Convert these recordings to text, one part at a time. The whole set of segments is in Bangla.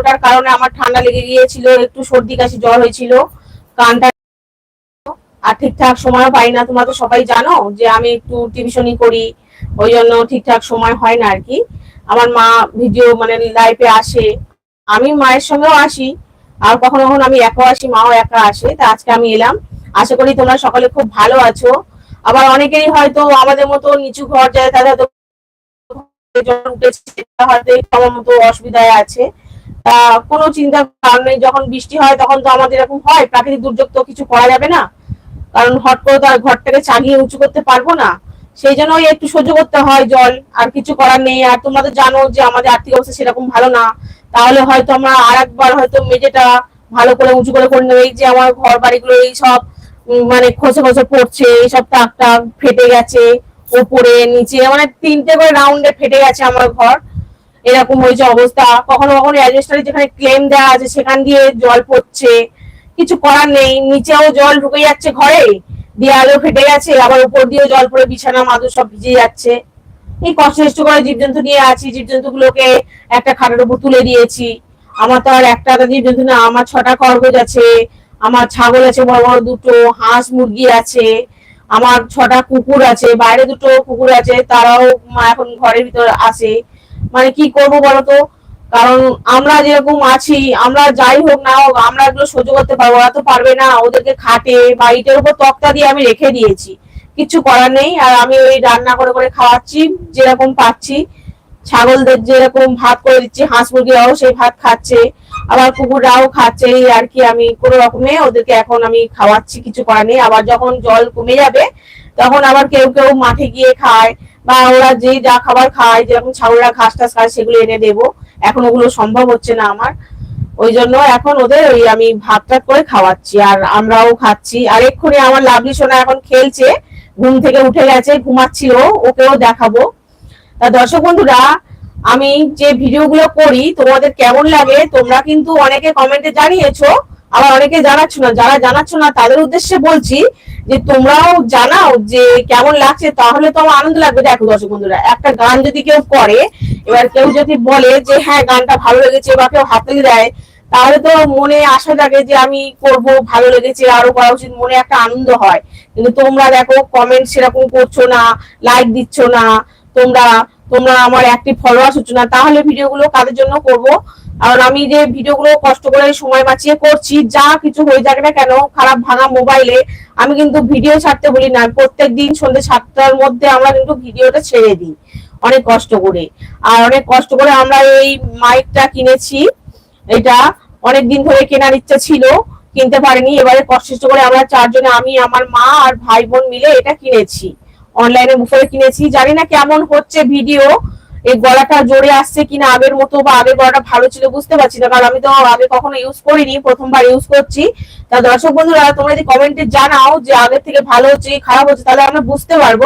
ওটার কারণে আমার ঠান্ডা লেগে গিয়েছিল, একটু সর্দি কাশি জ্বর হয়েছিল। কানটা আর ঠিকঠাক সময়ও পাই না, তোমরা তো সবাই জানো যে আমি একটু টিউশনই করি, ওই জন্য ঠিকঠাক সময় হয় না আর কি আমার মা ভিডিও মানে লাইফে আসে। আমি মায়ের সঙ্গেও আসি, আর কখনো কখনো আমি একা আসি, মাও একা আসে, তা আজকে আমি এলাম। আশা করি তোমরা সকলে খুব ভালো আছো। আবার অনেকেরই হয়তো আমাদের মতো নিচু ঘর যায় তাদের হয়তো উঠেছে হয়তো মতো অসুবিধায় আছে। কোনো চিন্তার কারণ যখন বৃষ্টি হয়, তখন তো আমাদের এরকম হয়। প্রাকৃতিক দুর্যোগ তো কিছু করা যাবে না। কারণ হট করে তো আর ঘরটাকে চাগিয়ে উঁচু করতে পারব না। সেই জন্য একটু সহ্য করতে হয় জল। আর কিছু করার নেই। আর তোমরা তো জানো যে আমাদের আর্থিক অবস্থা সেরকম ভালো না। তাহলে হয়তো আমরা আর একবার হয়তো মেঝেটা ভালো করে উঁচু করে করে নেব। যে আমার ঘর বাড়িগুলো এই সব মানে খসে খসে পড়ছে। এইসব টাক ফেটে গেছে। উপরে নিচে মানে তিনটে করে রাউন্ডে ফেটে গেছে আমার ঘর। এরকম হয়েছে অবস্থা। কখনো কখনো অ্যাডজাস্টারে যেখানে ক্লেম দেওয়া আছে, সেখান দিয়ে জল পড়ছে। কিছু করার নেই। নিচেও জল ঢুকে যাচ্ছে ঘরে। দেয়ালও ফেটে গেছে। আবার উপর দিয়ে জল পড়ে, বিছানা, মাদুর সব ভিজে যাচ্ছে। এই কষ্ট করে জীবজন্তু নিয়ে আছি। জীবজন্তু গুলোকে একটা খাটের উপর তুলে দিয়েছি। আমার তো আর একটা জীবজন্তু না, আমার ছটা খরগোশ আছে। আমার ছাগল আছে, বড় বড় দুটো। হাঁস, মুরগি আছে। আমার ছটা কুকুর আছে। বাইরে দুটো কুকুর আছে। তারাও এখন ঘরের ভিতর আসে মানে কি করব বলতো? কারণ আমরা যেরকম আছি, আমরা যাই হোক না হোক, আমরা এগুলো সহ্য করতে পারব ওরা তো পারবে না, ওদেরকে খাটে বা ইটের উপর তক্তা দিয়ে আমি রেখে দিয়েছি। কিছু করার নেই, আর আমি ওই রান্না করে করে খাওয়াচ্ছি, যেরকম পাচ্ছি। ছাগলদের যেরকম ভাত করে দিচ্ছি, হাঁস মুরগিরাও সেই ভাত খাচ্ছে, আবার কুকুররাও খাচ্ছে, এই আর কি আমি কোনো রকমে ওদেরকে এখন আমি খাওয়াচ্ছি, কিছু করার নেই। আবার যখন জল কমে যাবে, তখন আবার কেউ কেউ মাঠে গিয়ে খায় বা ওরা যে যা খাবার খায়, যেরকম ছাগলরা ঘাস টাস খায়, সেগুলো এনে দেবো। এখন ওগুলো সম্ভব হচ্ছে না আমার। ওই জন্য এখন ওদের ওই আমি ভাত টাত করে খাওয়াচ্ছি, আর আমরাও খাচ্ছি। আর এক্ষুনি আমার লাভলি সোনা এখন খেলছে, ঘুম থেকে উঠে গেছে, ঘুমাচ্ছিল, ওকেও দেখাবো। তা দর্শক বন্ধুরা, আমি যে ভিডিওগুলো করি, তোমাদের কেমন লাগে, তোমরা কিন্তু অনেকে কমেন্টে জানিয়েছো আবার অনেকে জানাচ্ছ না, যারা জানাচ্ছ না, তাদের উদ্দেশ্যে বলছি যে তোমরাও জানাও যে কেমন লাগছে, তাহলে তো আমার আনন্দ লাগবে। দেখো দর্শক বন্ধুরা, একটা গান যদি কেউ করে, এবার কেউ যদি বলে যে হ্যাঁ গানটা ভালো লেগেছে বা কেউ হাততালি দেয়, তাহলে তো মনে আশা জাগে যে আমি করব, ভালো লেগেছে, আরও করা উচিত, মনে একটা আনন্দ হয়। কিন্তু তোমরা দেখো কমেন্ট সেরকম করছ না লাইক দিচ্ছ না, তোমরা তোমরা আমার একটি ফলোয়ার্স হচ্ছে না, তাহলে ভিডিওগুলো কাদের জন্য করব? আর আমি যে ভিডিওগুলো কষ্ট করে সময় বাঁচিয়ে করছি, যা কিছু হয়ে যাক না কেন, খারাপ ভাঙা মোবাইলে আমি কিন্তু ভিডিও ছাড়তে বলি না। প্রত্যেক দিন সন্ধ্যে সাতটার মধ্যে আমরা কিন্তু ভিডিওটা ছেড়ে দিই, অনেক কষ্ট করে। আর অনেক কষ্ট করে আমরা এই মাইকটা কিনেছি। এটা অনেক দিন ধরে কেনার ইচ্ছা ছিল, কিনতে পারিনি। এবারে কষ্ট করে আমরা চারজনে, আমি, আমার মা আর ভাই বোন মিলে এটা কিনেছি। অনলাইনে করে কিনেছি। জানি না কেমন হচ্ছে ভিডিও এই গলাটা জোরে আসছে কিনা আগের মতো বা আগের গলাটা ভালো ছিল বুঝতে পারছি না, কারণ আমি তো আগে কখনো ইউজ করিনি, প্রথমবার ইউজ করছি। তা দর্শক বন্ধুরা, তোমরা যদি কমেন্টে জানাও যে আগের থেকে ভালো হচ্ছে কি খারাপ হচ্ছে, তাহলে আমরা বুঝতে পারব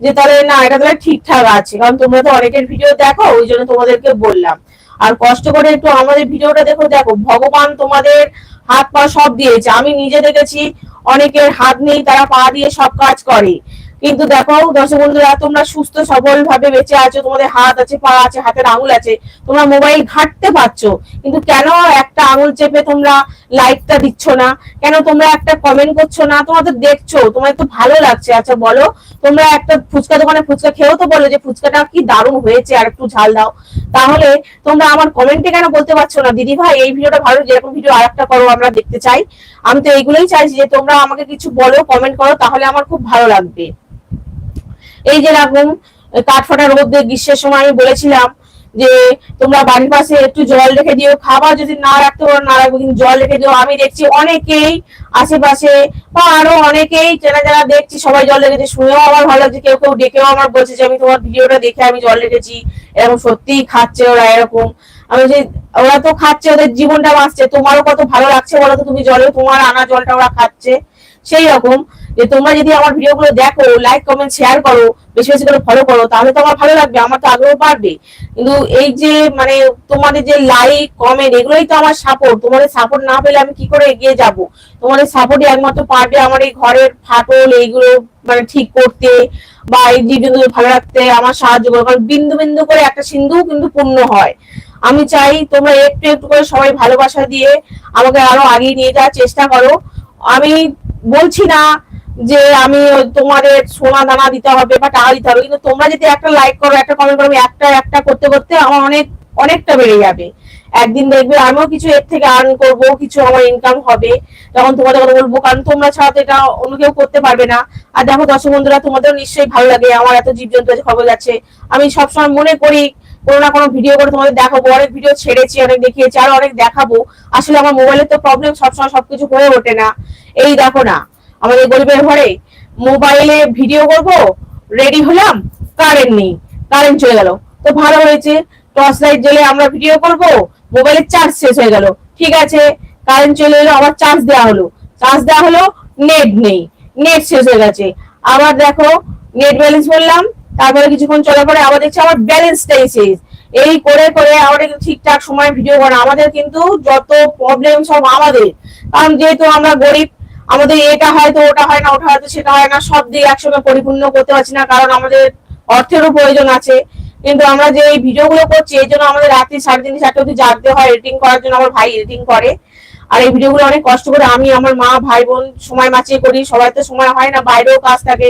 যে তাহলে না, এটা তাহলে ঠিকঠাক আছে, কারণ তোমরা তো অনেকের ভিডিও দেখো, ওই জন্য তোমাদেরকে বললাম। আর কষ্ট করে একটু আমাদের ভিডিওটা দেখো দেখো, ভগবান তোমাদের হাত পা সব দিয়েছে। আমি নিজে দেখেছি, অনেকের হাত নেই, তারা পা দিয়ে সব কাজ করে। কিন্তু দেখো, দর্শক বন্ধুরা, তোমরা সুস্থ সবল ভাবে বেঁচে আছো, তোমাদের হাত আছে, পা আছে, হাতের আঙুল আছে, তোমরা মোবাইল ঘাঁটতে পারছ, কিন্তু কেন একটা আঙুল চেপে তোমরা লাইকটা দিচ্ছ না? কেন তোমরা একটা কমেন্ট করছ না? তোমাদের দেখছ তোমার তো ভালো লাগছে। আচ্ছা বলো, তোমরা একটা ফুচকা দোকানে ফুচকা খেয়েও তো বলো যে ফুচকাটা কি দারুণ হয়েছে, আর একটু ঝাল দাও। তাহলে তোমরা আমার কমেন্টে কেন বলতে পারছ না? দিদি ভাই, এই ভিডিওটা ভালো, যেরকম ভিডিও আর একটা করো, আমরা দেখতে চাই। আমি তো এইগুলোই চাইছি যে তোমরা আমাকে কিছু বলো কমেন্ট করো, তাহলে আমার খুব ভালো লাগবে। এই যে রকম কাঠ ফাটা রোদ গ্রীষ্মের সময় আমি বলেছিলাম যে তোমরা বাড়ির পাশে একটু জল রেখে দিও, খাবার যদি না রাখতে পারো, না রাখব কিন্তু জল রেখে দিও। আমি দেখছি অনেকেই আশেপাশে বা আরও অনেকেই চেনা যারা দেখছি, সবাই জল রেখেছে। শুনেও আমার ভালো লাগছে, কেউ কেউ ডেকেও আমার বলছে যে, আমি তোমার ভিডিওটা দেখে আমি জল রেখেছি, এরকম সত্যিই খাচ্ছে ওরা, এরকম। আমি যে ওরা তো খাচ্ছে, ওদের জীবনটা বাঁচছে, তোমারও কত ভালো লাগছে বলো তো তুমি জলে, তোমার আনা জলটা ওরা খাচ্ছে। সেই রকম। যে তোমরা যদি আমার ভিডিওগুলো দেখো লাইক কমেন্ট শেয়ার করো, বেশি বেশি করে ফলো করো, তাহলে তো আমার ভালো লাগবে, আমার তো আগ্রহ বাড়বে। কিন্তু এই যে মানে তোমাদের যে লাইক কমেন্ট এগুলোই তো আমার সাপোর্ট তোমাদের সাপোর্ট না পেলে আমি কি করে এগিয়ে যাব? তোমাদের সাপোর্টই একমাত্র পারবে আমার এই ঘরের ফাটল, এইগুলো মানে ঠিক করতে বা এই জীবজন্তু ভালো রাখতে, আমার সাহায্য করো। কারণ বিন্দু বিন্দু করে একটা সিন্ধু কিন্তু পূর্ণ হয়। আমি চাই তোমরা একটু একটু করে সবাই ভালোবাসা দিয়ে আমাকে আরও আগিয়ে নিয়ে যাওয়ার চেষ্টা করো। আমি বলছি না যে আমি তোমাদের সোনা দানা দিতে হবে বা টাকা দিতে হবে, কিন্তু তোমরা যদি একটা লাইক করো, একটা কমেন্ট করো একটা একটা করতে করতে আমার অনেক, অনেকটা বেড়ে যাবে। একদিন দেখবে আমিও কিছু এর থেকে আর্ন করব, কিছু আমার ইনকাম হবে। তখন তোমাদের কথা বলব, কারণ তোমরা ছাড়া তো এটা অন্য কেউ করতে পারবে না। আর দেখো দর্শক বন্ধুরা তোমাদের নিশ্চয়ই ভালো লাগে, আমার এত জীবজন্তু আছে, খবর যাচ্ছে। আমি সবসময় মনে করি, কোনো না কোনো ভিডিও করে তোমাদের দেখাবো, অনেক ভিডিও ছেড়েছি, অনেক দেখিয়েছি, আর অনেক দেখাবো। আসলে আমার মোবাইলের তো প্রবলেম সবসময় সবকিছু হয়ে ওঠে না। এই দেখো না আমাদের গরিবের ঘরে মোবাইলে ভিডিও করব রেডি হলাম কারেন্ট নেই কারেন্ট চলে গেল। তো ভালো হয়েছে টর্চ লাইট জ্বলে আমরা ভিডিও করব, মোবাইলের চার্জ শেষ হয়ে গেল। ঠিক আছে কারেন্ট চলে এলো, আবার চার্জ দেওয়া হলো। চার্জ দেওয়া হলো নেট নেই নেট শেষ হয়ে গেছে। আবার দেখো নেট ব্যালেন্স বললাম, তারপরে কিছুক্ষণ চলার পরে আবার দেখছি আমার ব্যালেন্সটাই শেষ। এই করে করে আমাদের ঠিকঠাক সময় ভিডিও করা আমাদের কিন্তু যত প্রবলেম সব আমাদের। কারণ যেহেতু আমরা গরিব আমাদের এটা হয়তো ওটা হয় না, ওটা হয়তো সেটা হয় না, সব দিয়ে একসঙ্গে পরিপূর্ণ করতে পারছি না, কারণ আমাদের অর্থেরও প্রয়োজন আছে। কিন্তু আমরা যে এই ভিডিওগুলো করছি, এই জন্য আমাদের রাত্রি সাড়ে তিনটে, চারটে অব্দি জাগতে হয় এডিটিং করার জন্য আমার ভাই এডিটিং করে। আর এই ভিডিওগুলো অনেক কষ্ট করে আমি, আমার মা, ভাই, বোন সময় মাচিয়ে করি সবাই তো সময় হয় না, বাইরেও কাজ থাকে।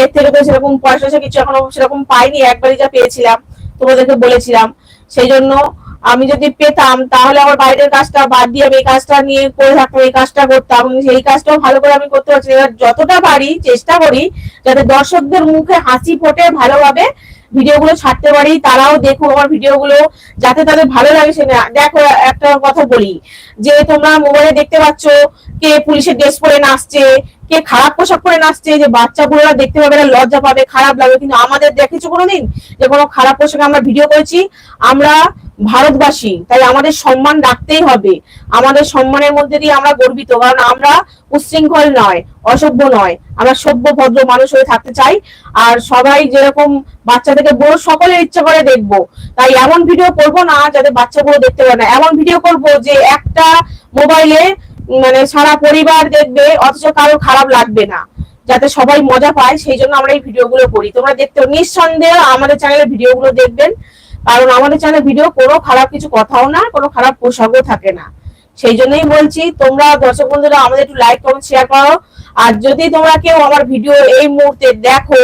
এর থেকে তো সেরকম পয়সা কিছু এখনও সেরকম পাইনি, একবারই যা পেয়েছিলাম, তোমাদেরকে বলেছিলাম। সেই জন্য আমি যদি পেতাম, তাহলে আমার বাইরের কাজটা বাদ দিয়ে এই কাজটা নিয়ে করে থাকতাম, এই কাজটা করতাম। সেই কাজটাও ভালো করে আমি করতে পারছি। এবার যতটা পারি, চেষ্টা করি, যাতে দর্শকদের মুখে হাসি ফোটে ভালোভাবে। ভিডিওগুলো ছাড়তে পারি, তারাও দেখুক আমার ভিডিওগুলো, যাতে তাদের ভালো লাগে সে দেখো, একটা কথা বলি, যে তোমরা মোবাইলে দেখতে পাচ্ছ, কে পুলিশের ড্রেস পরে নাচছে, কে খারাপ পোশাক পরে নাচছে, যে বাচ্চা বুড়োরা দেখতে পাবে না, লজ্জা পাবে, খারাপ লাগবে। কিন্তু আমাদের দেখেছ কোনোদিন যে কোনো খারাপ পোশাকে আমরা ভিডিও করেছি, আমরা ভারতবাসী, তাই আমাদের সম্মান রাখতেই হবে। আমাদের সম্মানের মধ্যে দিয়ে আমরা গর্বিত, কারণ আমরা উচ্ছৃঙ্খল নয়, অসভ্য নয়, আমরা সভ্য, ভদ্র মানুষ হয়ে থাকতে চাই। আর সবাই যেরকম বাচ্চা থেকে বড় সকলের ইচ্ছা করে দেখব। তাই এমন ভিডিও করব না, যাতে বাচ্চা বড় দেখতে পারে না। এমন ভিডিও করব যে একটা মোবাইলে মানে সারা পরিবার দেখবে, অথচ কারও খারাপ লাগবে না। যাতে সবাই মজা পায়, সেই জন্য আমরা এই ভিডিওগুলো করি। তোমরা দেখতে নিঃসন্দেহে আমাদের চ্যানেলের ভিডিওগুলো দেখবেন। কারণ আমাদের চ্যানেল ভিডিও কোনো খারাপ কিছু কথাও না, কোনো খারাপ পোশাকও থাকে না। সেই জন্যই বলছি, তোমরা দর্শক বন্ধুরা, আমাদের একটু লাইক কমেন্ট শেয়ার করো। আর যদি তোমরা কেউ আমার ভিডিও এই মুহূর্তে দেখো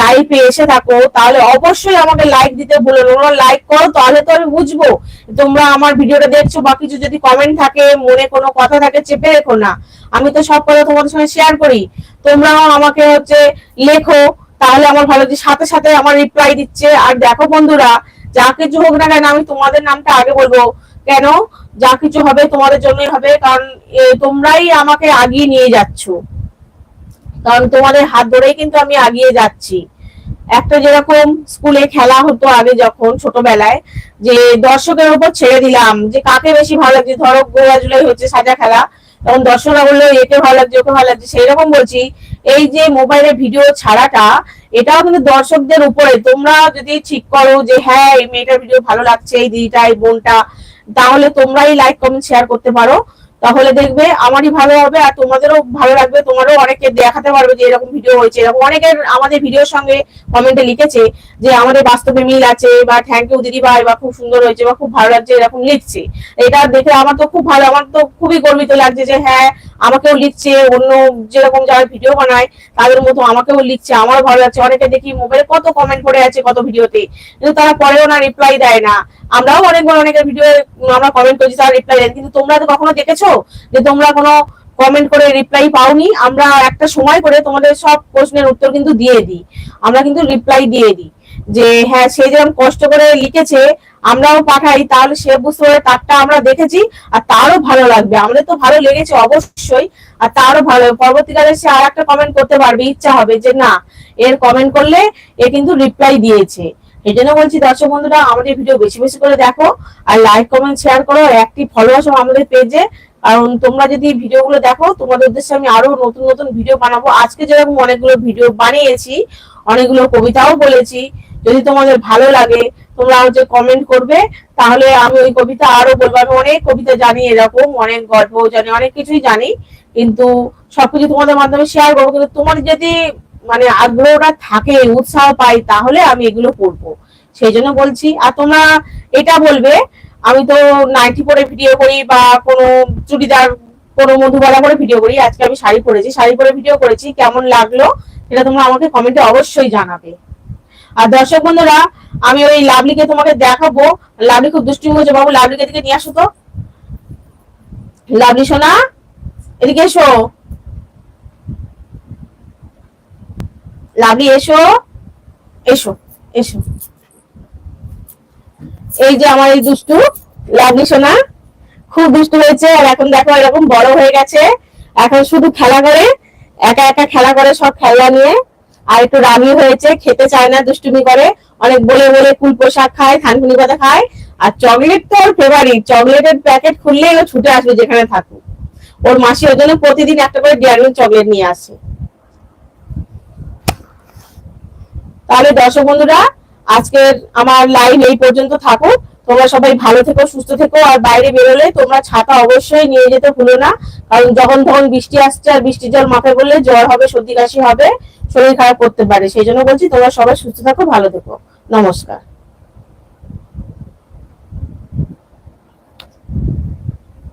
লাইভে এসে থাকো, তাহলে অবশ্যই আমাকে লাইক দিতে ভুলো তোমরা লাইক করো, তাহলে তো আমি বুঝব। তোমরা আমার ভিডিওটা দেখছ, বা কিছু যদি কমেন্ট থাকে, মনে কোনো কথা থাকে, চেপে রেখো না। আমি তো সব কথা তোমাদের সঙ্গে শেয়ার করি। তোমরাও আমাকে হচ্ছে লেখো, তাহলে আমার ভালো যে সাথে সাথে আমার রিপ্লাই দিচ্ছে। আর দেখো বন্ধুরা, যা কিছু হোক না কেন, আমি তোমাদের নামটা আগে বলব। কেন? যা কিছু হবে তোমাদের জন্যই হবে, কারণ তোমরাই আমাকে আগিয়ে নিয়ে যাচ্ছ। কারণ তোমাদের হাত ধরেই কিন্তু আমি আগিয়ে যাচ্ছি। একটা যেরকম স্কুলে খেলা হতো আগে যখন ছোটবেলায়, যে দর্শকের উপর ছেড়ে দিলাম, যে কাকে বেশি ভালো লাগছে, ধরো গোয়া জুলাই হচ্ছে সাজা খেলা, তখন দর্শকরা বলল, একে ভালো লাগছে, ওকে ভালো লাগছে। সেই রকম বলছি, এই যে মোবাইলে ভিডিও ছাড়াটা, এটাও কিন্তু দর্শকদের উপরে। তোমরা যদি ঠিক করো যে হ্যাঁ এই মেয়েটার ভিডিও ভালো লাগছে, এই দিদিটা, এই বোনটা, তাহলে তোমরাই লাইক কমেন্ট শেয়ার করতে পারো। তাহলে দেখবে আমারই ভালো হবে আর তোমাদেরও ভালো লাগবে। তোমারও অনেকে দেখাতে পারবে যে এরকম ভিডিও হয়েছে। এরকম অনেকের আমাদের ভিডিওর সঙ্গে কমেন্টে লিখেছে যে আমাদের বাস্তবে মিল আছে বা থ্যাংক ইউ দিদি ভাই বা খুব সুন্দর হয়েছে বা খুব ভালো লাগছে এরকম লিখছে। এটা দেখে আমার তো খুব ভালো, আমার তো খুবই গর্বিত লাগছে যে হ্যাঁ আমাকেও লিখছে, অন্য যেরকম যারা ভিডিও বানায় তাদের মতো আমাকেও লিখছে আমার ভালো লাগছে। অনেকে দেখি মোবাইলে কত কমেন্ট করে আছে কত ভিডিওতে কিন্তু তারা পরেও না রিপ্লাই দেয় না। আমরাও অনেকবার অনেকের ভিডিও আমরা কমেন্ট করেছি তারা রিপ্লাই দেন। কিন্তু তোমরা তো কখনো দেখেছ যে তোমরা কোনো কমেন্ট করে রিপ্লাই পাওনি? আমরা একটা সময় করে তোমাদের সব প্রশ্নের উত্তর কিন্তু দিয়ে দিই। আমরা কিন্তু রিপ্লাই দিয়ে দিই যে হ্যাঁ সে যেরকম কষ্ট করে লিখেছে, আমরাও পাঠাই। তাহলে সে বুঝতে পারে তারটা আমরা দেখেছি আর তারও ভালো লাগবে। আমাদের তো ভালো লেগেছে অবশ্যই আর তারও ভালো। পরবর্তীকালে সে আর একটা কমেন্ট করতে পারবে, ইচ্ছা হবে যে না, এর কমেন্ট করলে এ কিন্তু রিপ্লাই দিয়েছে। এই জন্য বলছি, দর্শক বন্ধুরা, আমাদের ভিডিও বেশি বেশি করে দেখো আর লাইক কমেন্ট শেয়ার করো আর একটি ফলোয়ার্স আমাদের পেজে কারণ তোমরা যদি ভিডিওগুলো দেখো, তোমাদের উদ্দেশ্যে আমি আরও নতুন নতুন ভিডিও বানাবো। আজকে যেরকম অনেকগুলো ভিডিও বানিয়েছি, অনেকগুলো কবিতাও বলেছি, যদি তোমাদের ভালো লাগে, তোমরা হচ্ছে কমেন্ট করবে, তাহলে আমি ওই কবিতা আরও বলব। আমি অনেক কবিতা জানি এরকম, অনেক গল্প জানি, অনেক কিছুই জানি। কিন্তু সবকিছু তোমাদের মাধ্যমে শেয়ার করব। কিন্তু তোমার যদি মানে আগ্রহটা থাকে, উৎসাহ পাই, তাহলে আমি এগুলো করব। সেই জন্য বলছি, আর তোমরা এটা বলবে, আমি তো নাইটি পরে ভিডিও করি বা কোনো চুড়িদার, কোনো মধুবালা করে ভিডিও করি, আজকে আমি শাড়ি পরেছি, শাড়ি পরে ভিডিও করেছি, কেমন লাগল সেটা তোমরা আমাকে কমেন্টে অবশ্যই জানাবে। আর দর্শক বন্ধুরা, আমি ওই লাভলিকে তোমাকে দেখাবো। লাভলি খুব দুষ্টুমি হয়েছে বাবু লাভলিকে দিকে নিয়ে আসো তো। লাভলি সোনা, এদিকে এসো। লাভলি এসো। এসো এসো। এই যে আমার এই দুষ্টু লাভলি সোনা। খুব দুষ্টু হয়েছে, আর এখন দেখো, এরকম বড় হয়ে গেছে। এখন শুধু খেলা করে, একা একা খেলা করে সব খেলনা নিয়ে। আর একটু রাগি হয়েছে, খেতে চায় না, দুষ্টুমি করে। অনেক বলে বলে কুল পোশাক খায় থানকুনি পাতা খায়। আর চকলেট তো ওর ফেভারিট চকলেটের প্যাকেট খুললেই ও ছুটে আসবে যেখানে থাকুক। ওর মাসি ওর জন্য প্রতিদিন একটা করে ডেয়ারি চকলেট নিয়ে আসে। তাহলে দর্শক বন্ধুরা, আজকের আমার লাইভ এই পর্যন্ত থাকো তোমরা সবাই ভালো থেকো, সুস্থ থেকো, আর বাইরে বেরোলে তোমরা ছাতা অবশ্যই নিয়ে যেতে ভুলো না। কারণ যখন তখন বৃষ্টি আসছে আর বৃষ্টির জল মাথায় বললে জ্বর হবে, সর্দি কাশি হবে, শরীর খারাপ করতে পারে। সেই জন্য বলছি তোমরা সবাই সুস্থ থাকো, ভালো থেকো। নমস্কার।